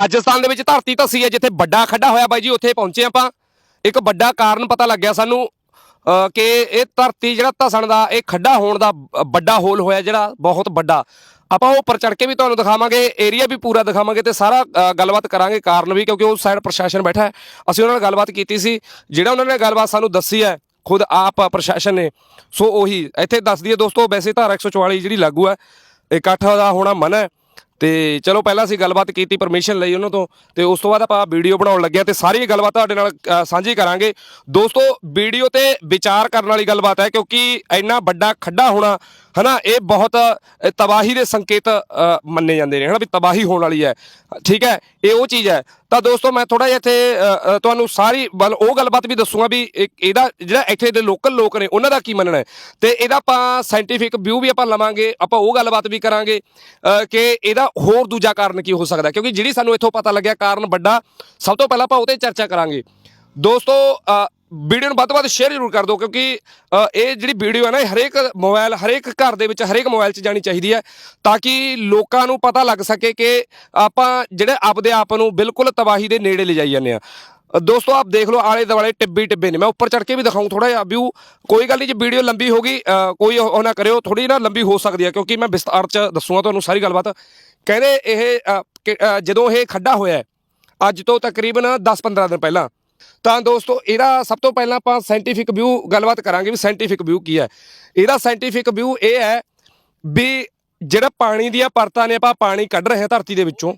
ਰਾਜਸਥਾਨ ਦੇ ਵਿੱਚ ਧਰਤੀ ਧੱਸੀ ਹੈ, ਜਿੱਥੇ ਵੱਡਾ ਖੱਡਾ ਹੋਇਆ ਬਾਈ ਜੀ, ਉੱਥੇ ਪਹੁੰਚੇ ਆਪਾਂ। ਇੱਕ ਵੱਡਾ ਕਾਰਨ ਪਤਾ ਲੱਗਿਆ ਸਾਨੂੰ ਕਿ ਇਹ ਧਰਤੀ ਜਿਹੜਾ ਧਸਣ ਦਾ, ਇਹ ਖੱਡਾ ਹੋਣ ਦਾ ਵੱਡਾ ਹੋਲ ਹੋਇਆ ਜਿਹੜਾ, ਬਹੁਤ ਵੱਡਾ। ਆਪਾਂ ਉਹ ਉੱਪਰ ਚੜ ਕੇ ਵੀ ਤੁਹਾਨੂੰ ਦਿਖਾਵਾਂਗੇ ਏਰੀਆ ਵੀ ਪੂਰਾ ਦਿਖਾਵਾਂਗੇ ਤੇ ਸਾਰਾ ਗੱਲਬਾਤ ਕਰਾਂਗੇ ਕਾਰਨ ਵੀ, ਕਿਉਂਕਿ ਉਸ ਸਾਈਡ ਪ੍ਰਸ਼ਾਸਨ ਬੈਠਾ ਹੈ। ਅਸੀਂ ਉਹਨਾਂ ਨਾਲ ਗੱਲਬਾਤ ਕੀਤੀ ਸੀ, ਜਿਹੜਾ ਉਹਨਾਂ ਨੇ ਗੱਲਬਾਤ ਸਾਨੂੰ ਦੱਸੀ ਹੈ, ਖੁਦ ਆਪ ਪ੍ਰਸ਼ਾਸਨ ਨੇ, ਸੋ ਉਹੀ, ਇੱਥੇ ਦੱਸ ਦਈਏ ਦੋਸਤੋ, ਵੈਸੇ ਧਾਰਾ 144 ਜਿਹੜੀ ਲਾਗੂ ਹੈ, ਇਕੱਠ ਦਾ ਹੋਣਾ ਮਨ ਹੈ। ਤੇ ਚਲੋ ਪਹਿਲਾਂ ਅਸੀਂ ਗੱਲਬਾਤ ਕੀਤੀ ਪਰਮਿਸ਼ਨ ਲਈ ਉਹਨਾਂ ਤੋਂ ਤੇ ਉਸ ਤੋਂ ਬਾਅਦ ਆਪਾਂ ਵੀਡੀਓ ਬਣਾਉਣ ਲੱਗੇ ਹਾਂ ਤੇ ਸਾਰੀ ਗੱਲਬਾਤ ਤੁਹਾਡੇ ਨਾਲ ਅ, ਸਾਂਝੀ ਕਰਾਂਗੇ। ਦੋਸਤੋ ਵੀਡੀਓ ਤੇ ਵਿਚਾਰ ਕਰਨ ਵਾਲੀ ਗੱਲਬਾਤ ਹੈ ਕਿਉਂਕਿ ਇੰਨਾ ਵੱਡਾ ਖੱਡਾ ਹੋਣਾ ਹਨਾ ਇਹ ਬਹੁਤ ਅ, ਤਬਾਹੀ ਦੇ ਸੰਕੇਤ ਅ, ਮੰਨੇ ਜਾਂਦੇ ਨੇ ਹਨਾ ਵੀ ਤਬਾਹੀ ਹੋਣ ਵਾਲੀ ਹੈ। ਠੀਕ ਹੈ ਇਹ ਉਹ ਚੀਜ਼ ਹੈ। ਤਾਂ ਦੋਸਤੋ ਮੈਂ ਥੋੜਾ ਜਿਹਾ ਇੱਥੇ ਅ, ਅ, ਤੁਹਾਨੂੰ ਸਾਰੀ ਵੱਲ ਉਹ ਗੱਲਬਾਤ ਵੀ ਦੱਸੂਗਾ ਵੀ ਇਹ- ਇਹਦਾ ਜਿਹੜਾ ਇੱਥੇ ਦੇ ਲੋਕਲ ਲੋਕ ਨੇ ਉਹਨਾਂ ਦਾ ਕੀ ਮੰਨਣਾ ਹੈ। ਤੇ ਇਹਦਾ ਆਪਾਂ ਸਾਇੰਟੀਫਿਕ ਵਿਊ ਵੀ ਆਪਾਂ ਲਵਾਂਗੇ ਆਪਾਂ ਉਹ ਗੱਲਬਾਤ ਵੀ ਕਰਾਂਗੇ ਅ, ਕਿ ਇਹਦਾ ਹੋਰ ਦੂਜਾ ਕਾਰਨ ਕੀ ਹੋ ਸਕਦਾ? ਕਿਉਂਕਿ ਜਿਹੜੀ ਸਾਨੂੰ ਇੱਥੋਂ ਪਤਾ ਲੱਗਿਆ ਕਾਰਨ ਵੱਡਾ, ਸਭ ਤੋਂ ਪਹਿਲਾਂ ਆਪਾਂ ਉਹ ਤੇ ਚਰਚਾ ਕਰਾਂਗੇ। ਦੋਸਤੋ ਵੀਡੀਓ ਨੂੰ ਵੱਧ ਤੋਂ ਵੱਧ ਸ਼ੇਅਰ ਜ਼ਰੂਰ ਕਰ ਦਿਓ, ਕਿਉਂਕਿ ਇਹ ਜਿਹੜੀ ਵੀਡੀਓ ਹੈ ਨਾ ਹਰੇਕ ਮੋਬਾਈਲ ਹਰੇਕ ਘਰ ਦੇ ਵਿੱਚ, ਹਰੇਕ ਮੋਬਾਈਲ 'ਚ ਜਾਣੀ ਚਾਹੀਦੀ ਹੈ, ਤਾਂ ਕਿ ਲੋਕਾਂ ਨੂੰ ਪਤਾ ਲੱਗ ਸਕੇ ਕਿ ਆਪਾਂ ਜਿਹੜੇ ਆਪਦੇ ਆਪ ਨੂੰ ਬਿਲਕੁਲ ਤਬਾਹੀ ਦੇ ਨੇੜੇ ਲਿਜਾਈ ਜਾਂਦੇ ਆ ਦੋਸਤੋ ਆਪ ਦੇਖ ਲਓ ਆਲੇ ਦੁਆਲੇ ਟਿੱਬੀ ਟਿੱਬੇ ਨੇ। ਮੈਂ ਉੱਪਰ ਚੜ ਕੇ ਵੀ ਦਿਖਾਉਂ ਥੋੜਾ ਜਿਹਾ ਵਿਊ ਕੋਈ ਗੱਲ ਨਹੀਂ ਜੇ ਵੀਡੀਓ ਲੰਬੀ ਹੋਗੀ ਅ, ਕੋਈ ਉਹ ਨਾ ਕਰਿਓ ਥੋੜੀ ਨਾ ਲੰਬੀ ਹੋ ਸਕਦੀ ਹੈ ਕਿਉਂਕਿ ਮੈਂ ਵਿਸਤਾਰ 'ਚ ਦੱਸੂਗਾ ਤੁਹਾਨੂੰ ਸਾਰੀ ਗੱਲਬਾਤ। ਕਹਿੰਦੇ ਇਹ ਕਿ, ਜਦੋਂ ਇਹ ਖੱਡਾ ਹੋਇਆ ਅੱਜ ਤੋਂ ਤਕਰੀਬਨ 10-15 ਦਿਨ ਪਹਿਲਾਂ ਤਾਂ ਦੋਸਤੋ ਇਹਦਾ ਸਭ ਤੋਂ ਪਹਿਲਾਂ ਆਪਾਂ ਸਾਇੰਟੀਫਿਕ ਵਿਊ ਗੱਲਬਾਤ ਕਰਾਂਗੇ ਵੀ ਸਾਇੰਟੀਫਿਕ ਵਿਊ ਕੀ ਹੈ। ਇਹਦਾ ਸਾਇੰਟੀਫਿਕ ਵਿਊ ਇਹ ਹੈ ਵੀ ਜਿਹੜਾ ਪਾਣੀ ਦੀਆਂ ਪਰਤਾਂ ਨੇ ਆਪਾਂ ਪਾਣੀ ਕੱਢ ਰਹੇ ਹਾਂ ਧਰਤੀ ਦੇ ਵਿੱਚੋਂ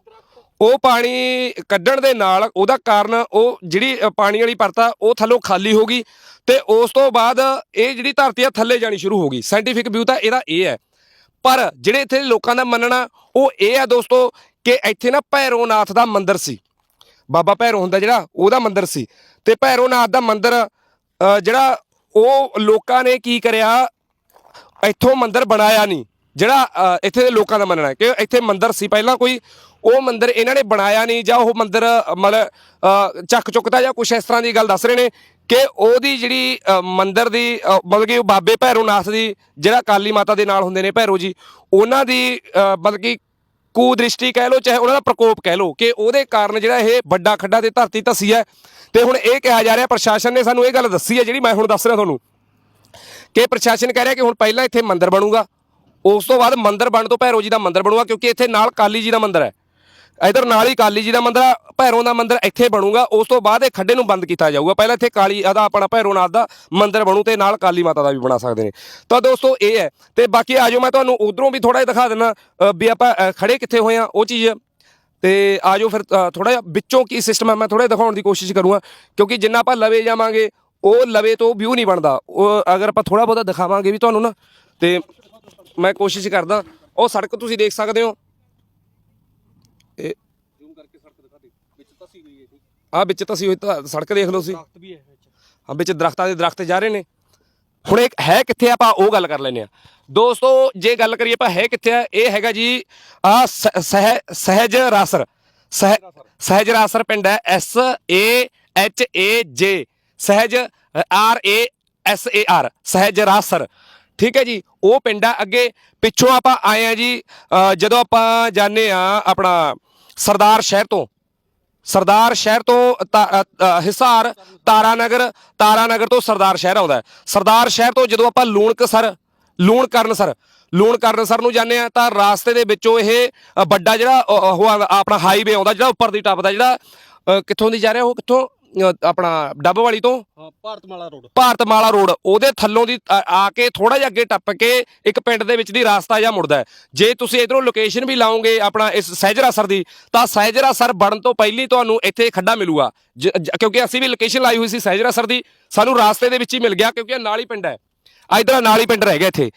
ਉਹ ਪਾਣੀ ਕੱਢਣ ਦੇ ਨਾਲ ਉਹਦਾ ਕਾਰਨ ਉਹ ਜਿਹੜੀ ਪਾਣੀ ਵਾਲੀ ਪਰਤਾ ਉਹ ਥੱਲੋਂ ਖਾਲੀ ਹੋ ਗਈ ਤੇ ਉਸ ਤੋਂ ਬਾਅਦ ਇਹ ਜਿਹੜੀ ਧਰਤੀ ਆ ਥੱਲੇ ਜਾਣੀ ਸ਼ੁਰੂ ਹੋ ਗਈ। ਸਾਇੰਟੀਫਿਕ ਵਿਊ ਤਾਂ ਇਹਦਾ ਇਹ ਹੈ। ਪਰ ਜਿਹੜੇ ਇੱਥੇ ਲੋਕਾਂ ਦਾ ਮੰਨਣਾ, ਉਹ ਇਹ ਆ ਦੋਸਤੋ ਕਿ ਇੱਥੇ ਨਾ ਭੈਰੋਨਾਥ ਦਾ ਮੰਦਿਰ ਸੀ। ਬਾਬਾ ਭੈਰੋ ਹੁੰਦਾ ਜਿਹੜਾ, ਉਹਦਾ ਮੰਦਿਰ ਸੀ। ਤੇ ਭੈਰੋਨਾਥ ਦਾ ਮੰਦਿਰ ਜਿਹੜਾ ਉਹ ਲੋਕਾਂ ਨੇ ਕੀ ਕਰਿਆ, ਇੱਥੋਂ ਮੰਦਿਰ ਬਣਾਇਆ ਨਹੀਂ। ਜਿਹੜਾ ਇੱਥੇ ਦੇ ਲੋਕਾਂ ਦਾ ਮੰਨਣਾ ਹੈ ਕਿ ਇੱਥੇ ਮੰਦਿਰ ਸੀ। ਪਹਿਲਾਂ ਕੋਈ ਉਹ ਮੰਦਿਰ ਇਹਨਾਂ ਨੇ ਬਣਾਇਆ ਨਹੀਂ ਜਾਂ ਉਹ ਮੰਦਿਰ ਮਤਲਬ ਅ, ਚੱਕ ਚੁੱਕਦਾ ਜਾਂ ਕੁਛ ਇਸ ਤਰ੍ਹਾਂ ਦੀ ਗੱਲ ਦੱਸ ਰਹੇ ਨੇ ਕਿ ਉਹਦੀ ਜਿਹੜੀ ਅ, ਮੰਦਿਰ ਦੀ ਅ, ਮਤਲਬ ਕਿ ਉਹ ਬਾਬੇ ਭੈਰੋਨਾਥ ਦੀ ਜਿਹੜਾ ਕਾਲੀ ਮਾਤਾ ਦੇ ਨਾਲ ਹੁੰਦੇ ਨੇ ਭੈਰੋ ਜੀ ਉਹਨਾਂ ਦੀ ਅ, ਮਤਲਬ ਕਿ ਕੁਦ੍ਰਿਸ਼ਟੀ ਕਹਿ ਲਓ ਚਾਹੇ ਉਹਨਾਂ ਦਾ ਪ੍ਰਕੋਪ ਕਹਿ ਲਓ ਕਿ ਉਹਦੇ ਕਾਰਨ ਜਿਹੜਾ ਇਹ ਵੱਡਾ ਖੱਡਾ ਤੇ ਧਰਤੀ ਧੱਸੀ ਹੈ। ਤੇ ਹੁਣ ਇਹ ਕਿਹਾ ਜਾ ਰਿਹਾ ਪ੍ਰਸ਼ਾਸਨ ਨੇ ਸਾਨੂੰ ਇਹ ਗੱਲ ਦੱਸੀ ਹੈ ਜਿਹੜੀ ਮੈਂ ਹੁਣ ਦੱਸ ਰਿਹਾ ਤੁਹਾਨੂੰ ਕਿ ਪ੍ਰਸ਼ਾਸਨ ਕਹਿ ਰਿਹਾ ਕਿ ਹੁਣ ਪਹਿਲਾਂ ਇੱਥੇ ਮੰਦਿਰ ਬਣੂਗਾ। ਉਸ ਤੋਂ ਬਾਅਦ ਮੰਦਿਰ ਬਣਨ ਤੋਂ ਭੈਰੋ ਜੀ ਦਾ ਮੰਦਿਰ ਬਣੂਗਾ ਕਿਉਂਕਿ ਇੱਥੇ ਨਾਲ ਕਾਲੀ ਜੀ ਦਾ ਮੰਦਿਰ ਹੈ। ਇਧਰ ਨਾਲ ਹੀ ਕਾਲੀ ਜੀ ਦਾ ਮੰਦਿਰ ਆ ਭੈਰੋ ਦਾ ਮੰਦਿਰ ਇੱਥੇ ਬਣੂਗਾ ਉਸ ਤੋਂ ਬਾਅਦ ਇਹ ਖੱਡੇ ਨੂੰ ਬੰਦ ਕੀਤਾ ਜਾਊਗਾ। ਪਹਿਲਾਂ ਇੱਥੇ ਕਾਲੀ ਆਦਾ ਆਪਣਾ ਭੈਰੋਨਾਥ ਦਾ ਮੰਦਿਰ ਬਣੂ ਤੇ ਨਾਲ ਕਾਲੀ ਮਾਤਾ ਦਾ ਵੀ ਬਣਾ ਸਕਦੇ ਨੇ। ਤਾਂ ਦੋਸਤੋ ਇਹ ਹੈ। ਤੇ ਬਾਕੀ ਆਜੋ ਮੈਂ ਤੁਹਾਨੂੰ ਉਧਰੋਂ ਵੀ ਥੋੜਾ ਜਿਹਾ ਦਿਖਾ ਦਿੰਦਾ ਵੀ ਆਪਾਂ ਅ, ਖੜੇ ਕਿੱਥੇ ਹੋਏ ਆ ਉਹ ਚੀਜ਼। ਤੇ ਆਜੋ ਫਿਰ ਥੋੜਾ ਜਿਹਾ ਵਿੱਚੋਂ ਕੀ ਸਿਸਟਮ ਹੈ ਮੈਂ ਥੋੜਾ ਦਿਖਾਉਣ ਦੀ ਕੋਸ਼ਿਸ਼ ਕਰੂੰਗਾ ਕਿਉਂਕਿ ਜਿੰਨਾ ਆਪਾਂ ਲਵੇ ਜਾਵਾਂਗੇ ਉਹ ਲਵੇ ਤੋਂ ਵਿਊ ਨਹੀਂ ਬਣਦਾ। ਉਹ ਅਗਰ ਆਪਾਂ ਥੋੜਾ ਬਹੁਤਾ ਦਿਖਾਵਾਂਗੇ ਵੀ ਤੁਹਾਨੂੰ ਨਾ ਤੇ ਮੈਂ ਕੋਸ਼ਿਸ਼ ਕਰਦਾ। ਉਹ ਸੜਕ ਤੁਸੀਂ ਦੇਖ ਸਕਦੇ ਹੋ। ਇਹ ਆ ਵਿੱਚ ਤਾਂ ਸੀ ਹੋਈ ਤਾਂ ਸੜਕ ਦੇਖ ਲਓ ਸੀ ਹਾਂ ਵਿੱਚ। ਦਰਖਤਾਂ ਦੇ ਦਰਖਤ ਜਾ ਰਹੇ ਨੇ। ਹੁਣ ਇੱਕ ਹੈ ਕਿੱਥੇ ਆਪਾਂ ਉਹ ਗੱਲ ਕਰ ਲੈਨੇ ਆ ਦੋਸਤੋ ਜੇ ਗੱਲ ਕਰੀਏ ਆਪਾਂ ਹੈ ਕਿੱਥੇ ਆ ਇਹ ਹੈਗਾ ਜੀ ਆ ਸਹਿ ਸਹਿਜ ਰਾਸਰ। ਸਹਿ- ਸਹਿਜ ਰਾਸਰ ਪਿੰਡ ਹੈ S A H A J Sahaj R A S A R Sahaj Rasar. ਠੀਕ ਹੈ ਜੀ ਉਹ ਪਿੰਡ ਆ ਅੱਗੇ ਪਿੱਛੋਂ ਆਪਾਂ ਆਏ ਆ ਜੀ ਜਦੋਂ ਆਪਾਂ ਜਾਣੇ ਆ ਆਪਣਾ ਸਰਦਾਰ ਸ਼ਹਿਰ ਤੋਂ ਸਰਦਾਰ ਸ਼ਹਿਰ ਤੋਂ ਤਾ- ਅ, ਅ, ਹਿਸਾਰ ਤਾਰਾਨਗਰ ਤਾਰਾਨਗਰ ਤੋਂ ਸਰਦਾਰ ਸ਼ਹਿਰ ਆਉਂਦਾ ਸਰਦਾਰ ਸ਼ਹਿਰ ਤੋਂ ਜਦੋਂ ਆਪਾਂ ਲੂਣਕ ਸਰ ਲੂਣ ਕਰਨ ਸਰ ਲੂਣ ਕਰਨ ਸਰ ਨੂੰ ਜਾਂਦੇ ਆ ਤਾਂ ਰਾਸਤੇ ਦੇ ਵਿੱਚੋਂ ਇਹ ਵੱਡਾ ਜਿਹੜਾ ਉਹ ਆ- ਆਪਣਾ ਹਾਈਵੇ ਆਉਂਦਾ ਜਿਹੜਾ ਉੱਪਰ ਦੀ ਟੱਪ ਦਾ ਜਿਹੜਾ ਕਿੱਥੋਂ ਦੀ ਜਾ ਰਿਹਾ ਉਹ ਕਿੱਥੋਂ? ਅ, ਆਪਣਾ ਡੱਬ ਵਾਲੀ ਤੋਂ ਹਾਂ ਭਾਰਤਮਾਲਾ ਰੋਡ। ਭਾਰਤਮਾਲਾ ਰੋਡ ਉਹਦੇ ਥੱਲੋਂ ਦੀ ਆ ਆ ਕੇ ਥੋੜਾ ਜਿਹਾ ਅੱਗੇ ਟੱਪ ਕੇ ਇੱਕ ਪਿੰਡ ਦੇ ਵਿੱਚ ਦੀ ਰਾਸਤਾ ਜਾਂ ਮੁੜਦਾ ਹੈ। ਜੇ ਤੁਸੀਂ ਇਧਰੋਂ ਲੋਕੇਸ਼ਨ ਵੀ ਲਾਓਗੇ ਆਪਣਾ ਇਸ ਸਹਿਜਰਾ ਸਰ ਦੀ ਤਾਂ ਸਹਿਜਰਾ ਸਰ ਬਣਨ ਤੋਂ ਪਹਿਲੀ ਤੁਹਾਨੂੰ ਇੱਥੇ ਖੱਡਾ ਮਿਲੂਗਾ। ਜ- ਜ- ਕਿਉਂਕਿ ਅਸੀਂ ਵੀ ਲੋਕੇਸ਼ਨ ਲਾਈ ਹੋਈ ਸੀ ਸਹਿਜਰਾ ਸਰ ਦੀ ਸਾਨੂੰ ਰਾਸਤੇ ਦੇ ਵਿੱਚ ਹੀ ਮਿਲ ਗਿਆ ਕਿਉਂਕਿ ਇਹ ਨਾਲ ਹੀ ਪਿੰਡ ਹੈ। ਇਧਰ ਨਾਲ ਹੀ ਪਿੰਡ ਰਹਿ ਗਿਆ ਇੱਥੇ।